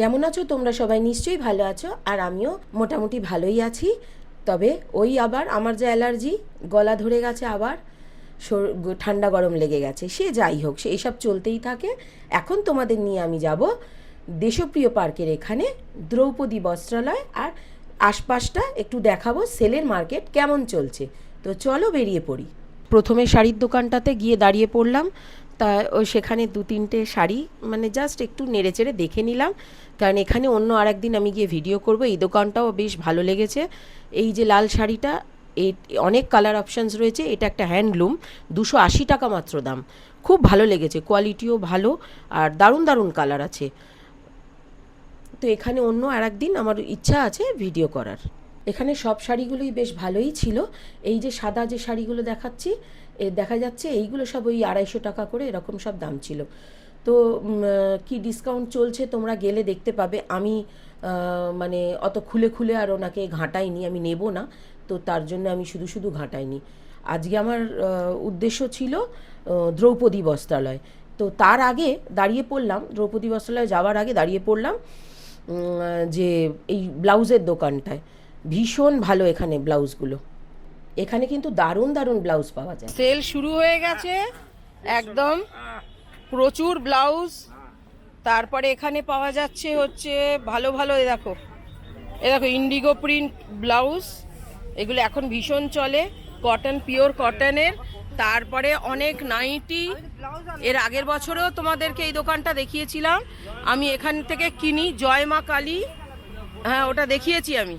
কেমন আছো? তোমরা সবাই নিশ্চয়ই ভালো আছো, আর আমিও মোটামুটি ভালোই আছি। তবে ওই আবার আমার যে অ্যালার্জি, গলা ধরে গেছে আবার ঠান্ডা গরম লেগে গেছে, সে যাই হোক, সে এসব চলতেই থাকে। এখন তোমাদের নিয়ে আমি যাব দেশপ্রিয় পার্কের এখানে, দ্রৌপদী বস্ত্রালয়, আর আশপাশটা একটু দেখাবো সেলের মার্কেট কেমন চলছে। তো চলো বেরিয়ে পড়ি। প্রথমে শাড়ির দোকানটাতে গিয়ে দাঁড়িয়ে পড়লাম, তা সেখানে দু তিনটে শাড়ি মানে জাস্ট একটু নেড়েচেড়ে দেখে নিলাম। কারণ এখানে অন্য আরেকদিন আমি গিয়ে ভিডিও করব। এই দোকানটাও বেশ ভালো লেগেছে। এই যে লাল শাড়িটা এই অনেক কালার অপশানস রয়েছে। এটা একটা হ্যান্ডলুম দুশো আশি টাকা মাত্র দাম। খুব ভালো লেগেছে কোয়ালিটিও ভালো আর দারুণ দারুণ কালার আছে। তো এখানে অন্য আর একদিন আমার ইচ্ছা আছে ভিডিও করার। এখানে সব শাড়িগুলোই বেশ ভালোই ছিল। এই যে সাদা যে শাড়িগুলো দেখাচ্ছি দেখা যাচ্ছে এইগুলো সব ওই আড়াইশো টাকা করে এরকম সব দাম ছিল। তো কি ডিসকাউন্ট চলছে তোমরা গেলে দেখতে পাবে। আমি মানে অত খুলে খুলে আর ওনাকে ঘাঁটাইনি আমি নেব না। তো তার জন্য আমি শুধু শুধু ঘাঁটাইনি। আজকে আমার উদ্দেশ্য ছিল দ্রৌপদী বস্ত্রালয়। তো তার আগে দাঁড়িয়ে পড়লাম দ্রৌপদী বস্ত্রালয় যাওয়ার আগে দাঁড়িয়ে পড়লাম যে এই ব্লাউজের দোকানটায়। ভীষণ ভালো এখানে ব্লাউজগুলো। এখানে কিন্তু দারুণ দারুণ ব্লাউজ পাওয়া যায়। সেল শুরু হয়ে গেছে একদম। প্রচুর ব্লাউজ, তারপরে এখানে পাওয়া যাচ্ছে হচ্ছে ভালো ভালো, এ দেখো এ দেখো ইন্ডিগো প্রিন্ট ব্লাউজ, এগুলো এখন ভীষণ চলে কটন পিওর কটনের তারপরে অনেক নাইটি, এর আগের বছরেও তোমাদেরকে এই দোকানটা দেখিয়েছিলাম, আমি এখান থেকে কিনি জয় মা কালী হ্যাঁ ওটা দেখিয়েছি আমি,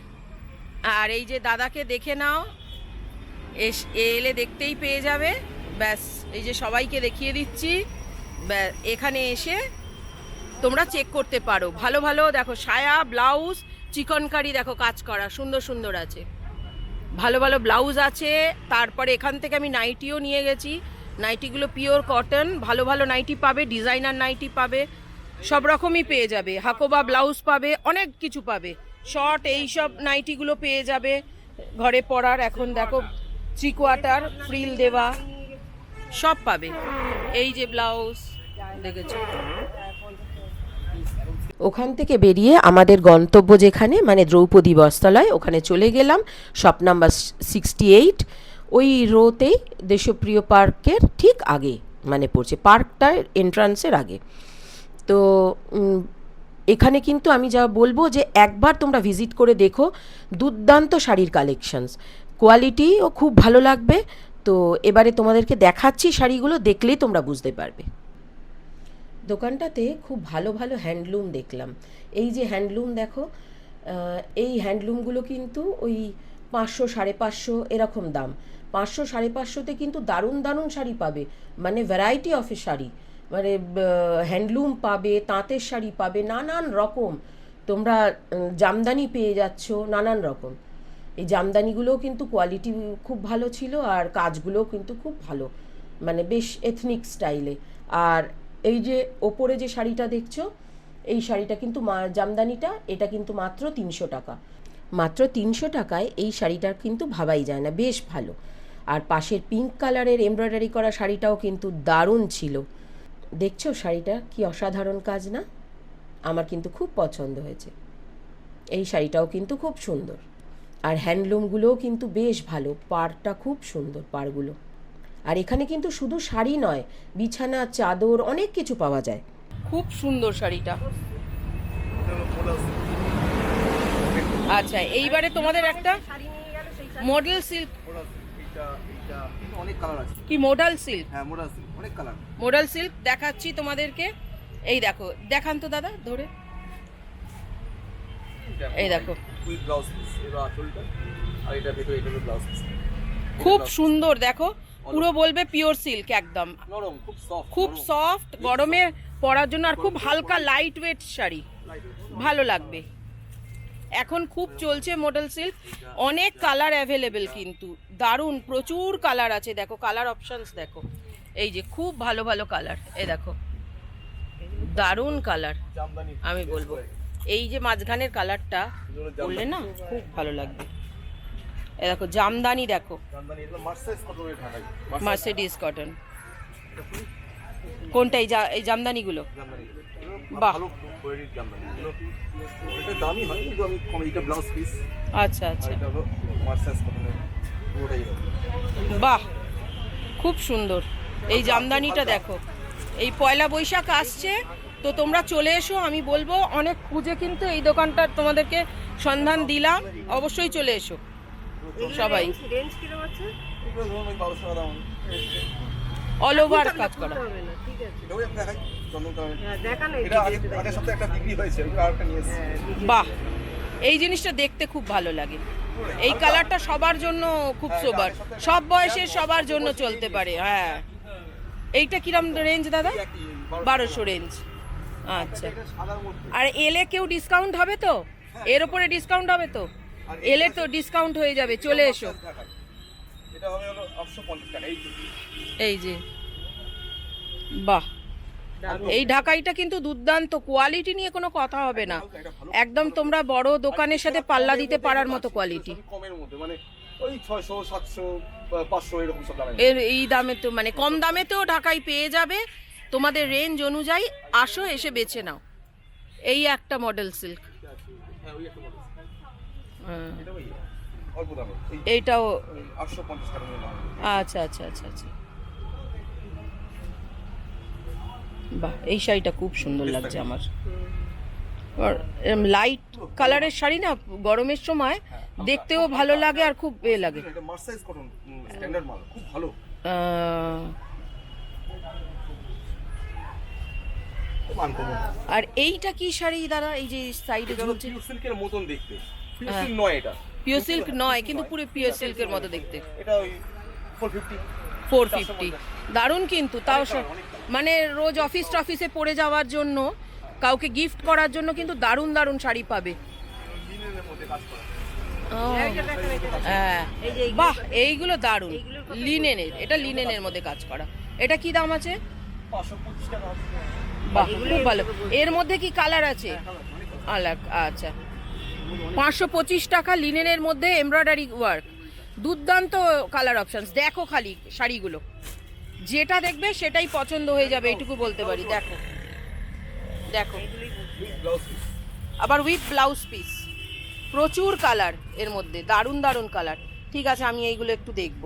আর এই যে দাদাকে দেখে নাও, এস- এলে দেখতেই পেয়ে যাবে, ব্যাস, এই যে সবাইকে দেখিয়ে দিচ্ছি। এখানে এসে তোমরা চেক করতে পারো। ভালো ভালো, দেখো, সায়া ব্লাউজ চিকনকারি, দেখো, কাজ করা, সুন্দর সুন্দর আছে। ভালো ভালো ব্লাউজ আছে। তারপরে এখান থেকে আমি নাইটিও নিয়ে গেছি। নাইটিগুলো পিওর কটন ভালো ভালো নাইটি পাবে ডিজাইনার নাইটি পাবে, সব রকমই পেয়ে যাবে। হাকোবা ব্লাউজ পাবে, অনেক কিছু পাবে। শর্ট এই সব নাইটিগুলো পেয়ে যাবে। ঘরে পরার, এখন দেখো থ্রি কোয়ার্টার ফ্রিল দেওয়া, সব পাবে। এই যে ব্লাউজ দেখেছ ওখান থেকে বেরিয়ে আমাদের গন্তব্য যেখানে মানে দ্রৌপদী বস্ত্রালয়, ওখানে চলে গেলাম, শপ নাম্বার সিক্সটি এইট ওই রোতেই দেশপ্রিয় পার্কের ঠিক আগে মানে পড়ছে, পার্কটার এন্ট্রান্সের আগে। তো এখানে কিন্তু আমি যা বলব যে একবার তোমরা ভিজিট করে দেখো, দুর্দান্ত শাড়ির কালেকশনস কোয়ালিটিও খুব ভালো লাগবে। তো, এবারে তোমাদেরকে দেখাচ্ছি শাড়িগুলো, দেখলেই তোমরা বুঝতে পারবে। দোকানটাতে খুব ভালো ভালো হ্যান্ডলুম দেখলাম। এই যে হ্যান্ডলুম দেখো এই হ্যান্ডলুমগুলো কিন্তু ওই পাঁচশো সাড়ে পাঁচশো এরকম দাম। পাঁচশো সাড়ে পাঁচশোতে কিন্তু দারুণ দারুণ শাড়ি পাবে। মানে ভ্যারাইটি অফ শাড়ি। মানে হ্যান্ডলুম পাবে, তাঁতের শাড়ি পাবে, নানান রকম। তোমরা জামদানি পেয়ে যাচ্ছ, নানান রকম। এই জামদানিগুলোও কিন্তু কোয়ালিটি খুব ভালো ছিল আর কাজগুলোও কিন্তু খুব ভালো। মানে বেশ এথনিক স্টাইলে আর এই যে ওপরে যে শাড়িটা দেখছ, এই শাড়িটা কিন্তু মা- জামদানিটা, এটা কিন্তু মাত্র তিনশো টাকা। মাত্র তিনশো টাকায় এই শাড়িটা কিন্তু ভাবাই যায় না, বেশ ভালো। আর পাশের পিঙ্ক কালারের এমব্রয়ডারি করা শাড়িটাও কিন্তু দারুণ ছিল। দেখছ শাড়িটা, কি অসাধারণ কাজ না? আমার কিন্তু খুব পছন্দ হয়েছে। এই শাড়িটাও কিন্তু খুব সুন্দর। আর হ্যান্ডলুমগুলোও কিন্তু বেশ ভালো, পাড়টা খুব সুন্দর পাড়গুলো। আর এখানে কিন্তু শুধু শাড়ি নয়, বিছানা, চাদর অনেক কিছু পাওয়া যায়। খুব সুন্দর শাড়িটা। আচ্ছা এইবারে তোমাদের একটা মডেল সিল্ক কি মডেল সিল্ক হ্যাঁ সিল্ক দেখাচ্ছি তোমাদেরকে। এই দেখো, দেখান তো দাদা, ধরে। এই দেখো। খুব সুন্দর, দেখো। পুরো বলবে পিওর সিল্ক একদম। নরম খুব সফট খুব সফট গরমে পরার জন্য আর খুব হালকা লাইট ওয়েট শাড়ি। ভালো লাগবে। এখন খুব চলছে মডেল সিল্ক অনেক কালার অ্যাভেলেবেল কিন্তু। দারুণ প্রচুর কালার আছে। দেখো কালার অপশনস দেখো। এই যে খুব ভালো ভালো কালার এ দেখো। দারুণ কালার আমি বলব। এই যে মাঝখানের কালারটা বললে না খুব ভালো লাগবে। এ দেখো জামদানি দেখো। মার্সিডিজ কটন কোনটা এই জামদানিগুলো? বাহ। আচ্ছা আচ্ছা। বাহ খুব সুন্দর। এই জামদানিটা দেখো। এই পয়লা বৈশাখ আসছে তো তোমরা চলে এসো আমি বলব অনেক খুঁজে কিন্তু এই দোকানটা তোমাদেরকে সন্ধান দিলাম। অবশ্যই চলে এসো। সবাই। অল ওভার কাজ করা। হ্যাঁ এসেছি। বাহ। এই জিনিসটা দেখতে খুব ভালো লাগে। এই কালারটা সবার জন্য খুব সোবার সব বয়সের সবার জন্য চলতে পারে হ্যাঁ। এইটা কিরম রেঞ্জ দাদা? বারোশো। রেঞ্জ আচ্ছা। আর এলে কেউ ডিসকাউন্ট হবে তো? এর ওপরে ডিসকাউন্ট হবে তো? এলে তো ডিসকাউন্ট হয়ে যাবে চলে এসো। এটা হবে হলো আটশো পঞ্চাশ টাকা এই এই যে। বাহ। এই ঢাকাইটা কিন্তু দুর্দান্ত কোয়ালিটি নিয়ে কোনো কথা হবে না। একদম তোমরা বড় দোকানের সাথে পাল্লা দিতে পারার মতো কোয়ালিটি কমের মধ্যে মানে ওই ছয়শো সাতশো পাঁচশো এরকম সব দামে এর এই দামে তো মানে কম দামেতেও ঢাকাই পেয়ে যাবে। তোমাদের রেঞ্জ অনুযায়ী আসো এসে বেছে নাও। এই একটা মডেল সিল্ক হ্যাঁ ওই একটা model। এইটাও আচ্ছা আচ্ছা আচ্ছা আচ্ছা। বাহ এই শাড়িটা খুব সুন্দর লাগছে আমার। আর লাইট কালারের শাড়ি না গরমের সময় দেখতেও ভালো লাগে আর খুব এ লাগে। খুব ভালো। আর এইটা কি শাড়ি দাদা? এই যে সাইডে ঝুলছে সিল্কের মতন দেখতে। পিওর হ্যাঁ। সিল্ক নয় এটা। পিওর সিল্ক নয় কিন্তু পুরো পিওর সিল্কের মতো দেখতে। এটা ওই ফোর ফিফটি ফোর ফিফটি দারুণ কিন্তু তাও মানে রোজ অফিস টফিসে পরে যাওয়ার জন্য কাউকে গিফট করার জন্য কিন্তু দারুণ দারুণ শাড়ি পাবে। হ্যাঁ। বাহ এইগুলো দারুণ। লিনেনের এটা লিনেনের মধ্যে কাজ করা। এটা কি দাম আছে। বাহ খুব ভালো। এর মধ্যে কি কালার আছে? আলাক আচ্ছা। পাঁচশো পঁচিশ টাকা লিনেনের মধ্যে এমব্রয়ডারি ওয়ার্ক দুর্দান্ত কালার অপশনস দেখো খালি শাড়িগুলো যেটা দেখবে সেটাই পছন্দ হয়ে যাবে এইটুকু বলতে পারি দেখো দেখো আবার উইথ ব্লাউজ পিস প্রচুর কালারের মধ্যে দারুণ দারুণ কালার ঠিক আছে আমি এইগুলো একটু দেখব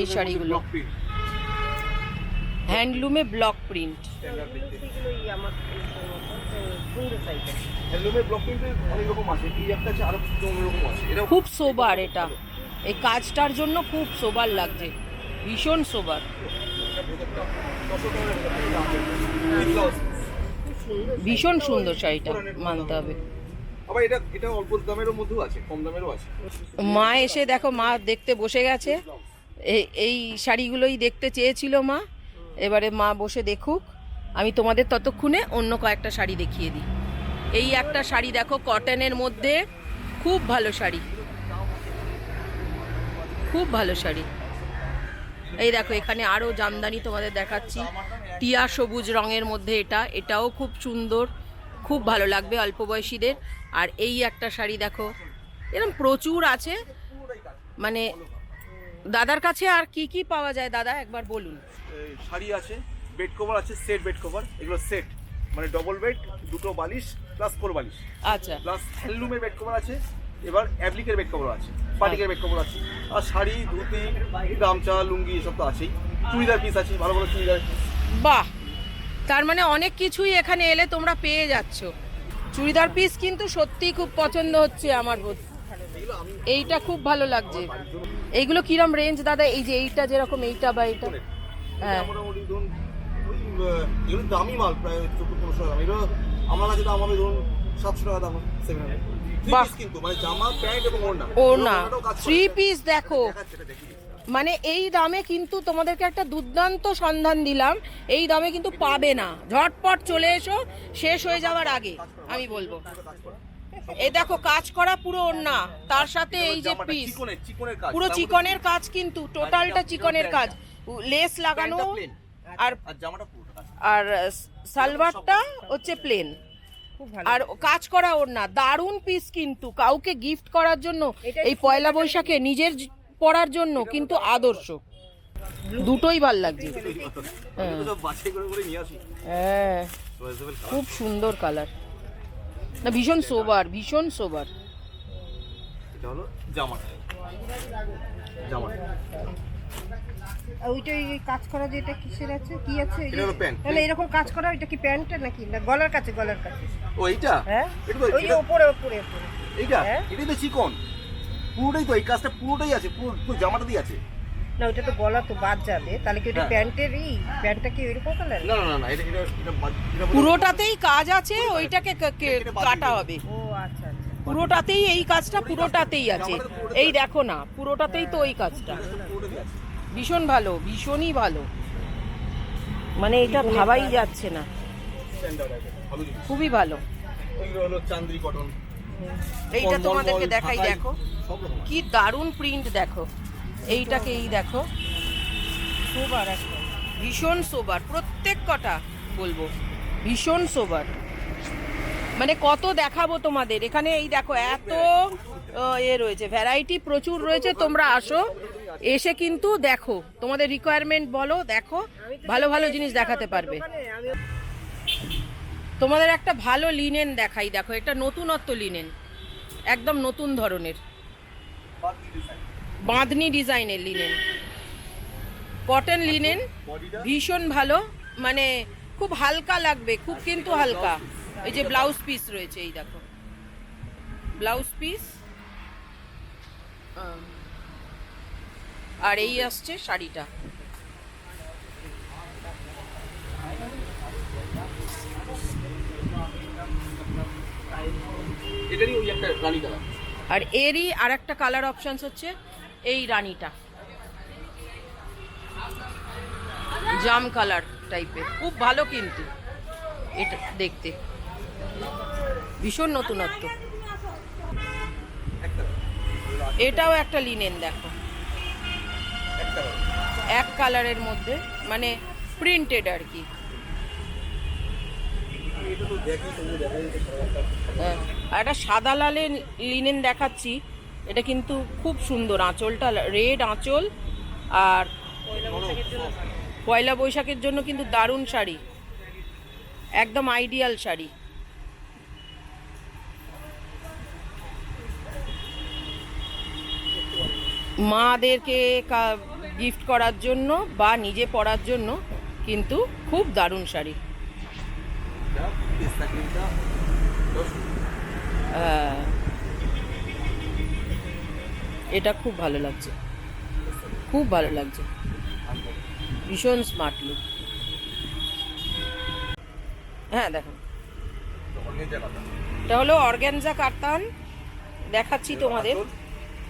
এই শাড়িগুলো। হ্যান্ডলুমে ব্লক প্রিন্ট স্ট্যান্ডার্ড দেখতে সেগুলোই আমার সুন্দর সাইজের হ্যান্ডলুমের ব্লক প্রিন্টের অনেক রকম আছে। এই একটা আছে আরও অন্য রকম আছে। এটা খুব সোবার এটা। এই কাজটার জন্য খুব সোবার লাগছে। ভীষণ সোবার ভীষণ সুন্দর শাড়িটা মানতে হবে। আবার এটা এটা অল্প দামেরও মধ্যেও আছে কম দামেরও আছে। মা এসে দেখো মা দেখতে বসে গেছে। এই এই শাড়িগুলোই দেখতে চেয়েছিল মা। এবারে মা বসে দেখুক। আমি তোমাদের ততক্ষণে অন্য কয়েকটা শাড়ি দেখিয়ে দিই। এই একটা শাড়ি দেখো কটনের মধ্যে। খুব ভালো শাড়ি। খুব ভালো শাড়ি। এই দেখো, এখানে আরও জামদানি তোমাদের দেখাচ্ছি। টিয়া সবুজ রঙের মধ্যে এটা। এটাও খুব সুন্দর। খুব ভালো লাগবে অল্প বয়সীদের। আর এই একটা শাড়ি দেখো এরকম প্রচুর আছে। মানে দাদার কাছে আর কি কি পাওয়া যায়? দাদা, একবার বলুন। শাড়ি আছে বেড কভার আছে সেট বেড কভার এগুলো সেট মানে ডবল বেড দুটো বালিশ প্লাস ফোর বালিশ। আচ্ছা। প্লাস হ্যান্ডলুমের বেড কভার আছে এবার অ্যাপ্লিকের বেড কভার আছে পাটিকের বেড কভার আছে। আর শাড়ি ধুতি গামছা লুঙ্গি এসব তো আছেই। চুড়িদার পিস আছে ভালো ভালো চুড়িদার। বাহ! তার মানে অনেক কিছুই এখানে এলে তোমরা পেয়ে যাচ্ছ। চুড়িদার পিস কিন্তু সত্যিই খুব পছন্দ হচ্ছে আমার এইটা খুব ভালো লাগছে। এইগুলো কিরম রেঞ্জ দাদা? এই যে এইটা যেরকম এইটা বা এইটা? হ্যাঁ দামি মাল প্রায় চোদ্দ পনেরোশো দাম আমার দাম হবে ধরুন সাতশো টাকা দাম সেভেন। কিন্তু মানে জামা প্যান্ট এবং ওড়না। ও না ওড়নাটাও কাজ করে। থ্রি পিস দেখো। মানে এই দামে কিন্তু তোমাদেরকে একটা দুর্দান্ত সন্ধান দিলাম। এই দামে কিন্তু পাবে না। ঝটপট চলে এসো শেষ হয়ে যাওয়ার আগে আমি বলব। এই দেখো কাজ করা পুরো ওড়না। তার সাথে এই যে পিস চিকনের চিকনের কাজ। পুরো চিকনের কাজ কিন্তু টোটালটা চিকনের কাজ। লেস লাগানো। আর আর সালভারটা হচ্ছে প্লেন আর কাজ করা ওর না দারুণ পিস কিন্তু। কাউকে গিফট করার জন্য এই পয়লা বৈশাখে নিজের পরার জন্য কিন্তু আদর্শ। দুটোই ভালো লাগছে। আসি হ্যাঁ। খুব সুন্দর কালার না ভীষণ সোবার ভীষণ সোবার এটা হলো জামাটা জামাটা আর ওইটা ওই কাজ করা যে এটা কিসের আছে? কি আছে এটা হলো প্যান্ট। তাহলে এরকম কাজ করা ওইটা কি প্যান্টটা নাকি? না গলার কাছে গলার কাছে। ও এইটা? হ্যাঁ? ওই উপরে উপরে উপরে এইটা? হ্যাঁ। এটাই তো চিকন। পুরোটাই তো এই কাজটা পুরোটাই আছে পুরো পুরো জামাটা দিয়ে আছে। না ওইটা তো গলা তো বাদ যাবে। তাহলে কি ওইটা হ্যাঁ। প্যান্টেরই? প্যান্টটা কি কালার না না না এটা পুরোটাতেই কাজ আছে ওইটাকে কাটা হবে। ও আচ্ছা আচ্ছা। পুরোটাতেই এই কাজটা পুরোটাতেই আছে। এই দেখো না পুরোটাতেই তো ওই কাজটা। ভীষণ ভালো ভীষণই ভালো। মানে এটা ভাবাই যাচ্ছে না। খুবই ভালো। এইটা তোমাদেরকে দেখাই দেখো। কি দারুণ প্রিন্ট দেখো। এইটাকে এই দেখো। একটা। ভীষণ সোবার প্রত্যেক কটা বলব ভীষণ সোবার। মানে কত দেখাবো তোমাদের এখানে এই দেখো এত এ রয়েছে ভ্যারাইটি প্রচুর রয়েছে তোমরা আসো। এসে কিন্তু দেখো, তোমাদের রিকোয়ারমেন্ট বলো, দেখো, ভালো ভালো জিনিস দেখাতে পারবে। তোমাদের একটা ভালো লিনেন দেখাই, দেখো এটা নতুনত্ব লিনেন একদম নতুন ধরনের। বাঁধনি ডিজাইনের লিনেন কটন লিনেন ভীষণ ভালো মানে খুব হালকা লাগবে, খুব কিন্তু হালকা। এই যে ব্লাউজ পিস রয়েছে, এই দেখো। ব্লাউজ পিস আর এই আসছে শাড়িটা। আর এরই আর একটা কালার অপশনস হচ্ছে এই রানীটা। জাম কালার টাইপের খুব ভালো কিন্তু এটা দেখতে। ভীষণ নতুনত্ব। এটাও একটা লিনেন দেখো। এক কালারের মধ্যে মানে প্রিন্টেড আর কি। হ্যাঁ, একটা সাদা লালে লিনেন দেখাচ্ছি এটা কিন্তু খুব সুন্দর আঁচলটা রেড আঁচল আর পয়লা বৈশাখের জন্য কিন্তু দারুণ শাড়ি একদম আইডিয়াল শাড়ি। মাদেরকে গিফট করার জন্য বা নিজে পরার জন্য কিন্তু খুব দারুণ শাড়ি। এটা খুব ভালো লাগছে। খুব ভালো লাগছে। ভীষণ স্মার্ট লুক হ্যাঁ দেখো। এটা হলো অর্গ্যানজা কাতান দেখাচ্ছি তোমাদের।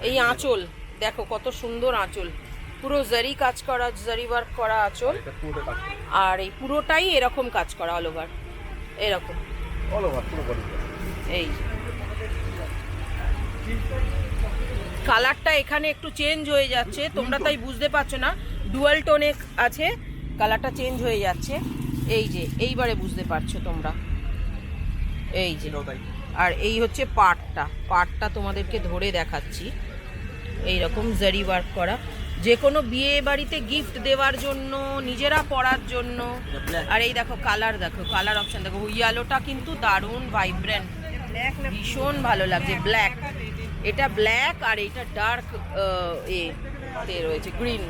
এই আঁচল, দেখো কত সুন্দর আঁচল। পুরো জারি কাজ করা জারি ওয়ার্ক করা আঁচল। আর এই পুরোটাই এরকম কাজ করা অল ওভার এরকম। অল ওভার পুরো এই। কালারটা এখানে একটু চেঞ্জ হয়ে যাচ্ছে তোমরা তাই বুঝতে পারছ না। ডুয়াল টোনে আছে কালারটা চেঞ্জ হয়ে যাচ্ছে। এই যে এইবারে বুঝতে পারছ তোমরা। এই যে। আর এই হচ্ছে পাটটা পাটটা তোমাদেরকে ধরে দেখাচ্ছি। এই রকম জারি ওয়ার্ক করা। যে কোনো বিয়ে বাড়িতে গিফট দেওয়ার জন্য, নিজেরা পরার জন্য। আর এই দেখো কালার দেখো কালার অপশন দেখো। ইয়ালোটা কিন্তু দারুণ ভাইব্রেন্ট ভীষণ ভালো লাগছে। ব্ল্যাক এটা ব্ল্যাক আর এটা ডার্ক এ তে রয়েছে গ্রিন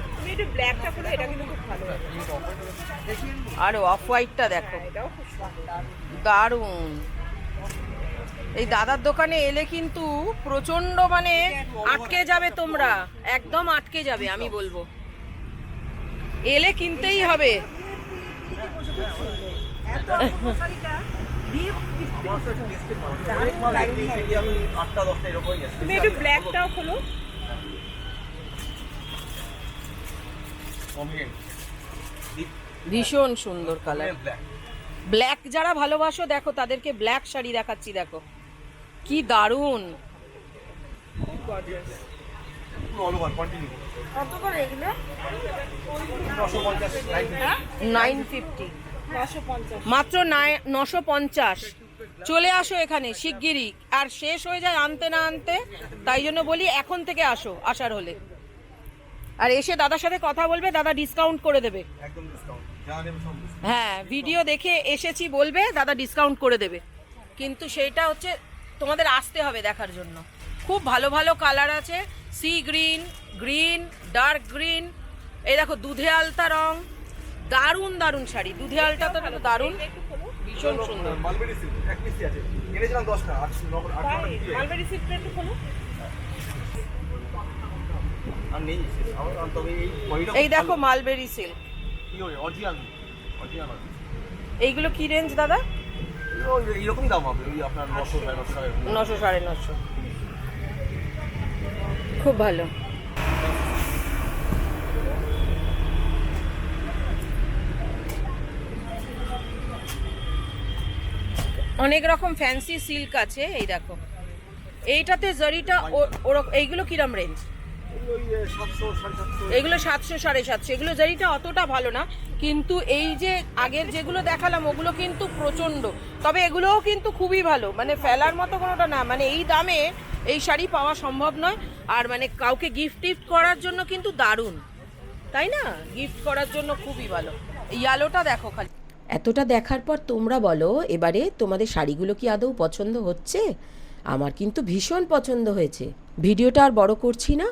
আর অফ হোয়াইটটা দেখো। দারুণ। এই দাদার দোকানে এলে কিন্তু প্রচণ্ড মানে আটকে যাবে তোমরা। একদম আটকে যাবে আমি বলব। এলে কিনতেই হবে। তুমি একটু ব্ল্যাকটাও খোলো। ভীষণ সুন্দর কালার ব্ল্যাক যারা ভালোবাসো দেখো তাদেরকে ব্ল্যাক শাড়ি দেখাচ্ছি দেখো। কি দারুণ। মাত্র নশো পঞ্চাশ। চলে আসো এখানে শিগগিরই। আর শেষ হয়ে যায় আনতে না আনতে তাই জন্য বলি এখন থেকে আসো আসার হলে। আর এসে দাদার সাথে কথা বলবে দাদা ডিসকাউন্ট করে দেবে। হ্যাঁ ভিডিও দেখে এসেছি বলবে দাদা ডিসকাউন্ট করে দেবে। কিন্তু সেইটা হচ্ছে তোমাদের আসতে হবে দেখার জন্য। খুব ভালো ভালো কালার আছে। Sea green green dark green এই দেখো দুধে আলতা রং। দারুণ দারুণ শাড়ি। দুধে আলতা তো দারুণ। ভীষণ সুন্দর। মালবেরি সিল্ক এক পিসি আছে। এনেছিলাম দশটা আট ন- আট নটা বিক্রি আর নেই আর তবে এই এই দেখো মালবেরি সিল্ক কি অরিজিনাল অরিজিনাল এইগুলো কি রেঞ্জ দাদা? দাম হবে, ওই আপনার নশো নশো সাড়ে নশো খুব ভালো। অনেক রকম ফ্যান্সি সিল্ক আছে, এই দেখো। এইটাতে জরিটা ও- ওরক- এইগুলো কিরম রেঞ্জ এগুলো সাতশো সাড়ে সাতশো। এগুলো জারিটা অতটা ভালো না কিন্তু এই যে আগের যেগুলো দেখালাম ওগুলো কিন্তু প্রচণ্ড তবে এগুলোও কিন্তু খুবই ভালো। মানে ফেলার মতো কোনোটা না। মানে এই দামে এই শাড়ি পাওয়া সম্ভব নয়। আর মানে কাউকে গিফট টিফট করার জন্য কিন্তু দারুণ। তাই না? গিফট করার জন্য খুবই ভালো। ইয়ালোটা দেখো খালি। এতটা দেখার পর তোমরা বলো এবারে তোমাদের শাড়িগুলো কি আদৌ পছন্দ হচ্ছে? আমার কিন্তু ভীষণ পছন্দ হয়েছে। ভিডিওটা আর বড় করছি না।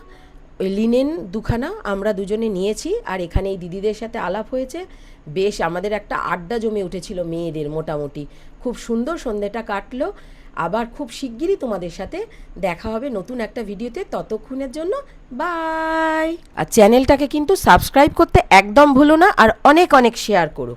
লিনেন দুখানা আমরা দুজনে নিয়েছি আর এখানে এই দিদিদের সাথে আলাপ হয়েছে। বেশ আমাদের একটা আড্ডা জমে উঠেছিল মেয়েদের মোটামুটি। খুব সুন্দর সন্ধেটা কাটলো। আবার খুব শিগগিরই তোমাদের সাথে দেখা হবে নতুন একটা ভিডিওতে। ততক্ষণের জন্য বাই আর চ্যানেলটাকে কিন্তু সাবস্ক্রাইব করতে একদম ভুলো না আর অনেক অনেক শেয়ার করো।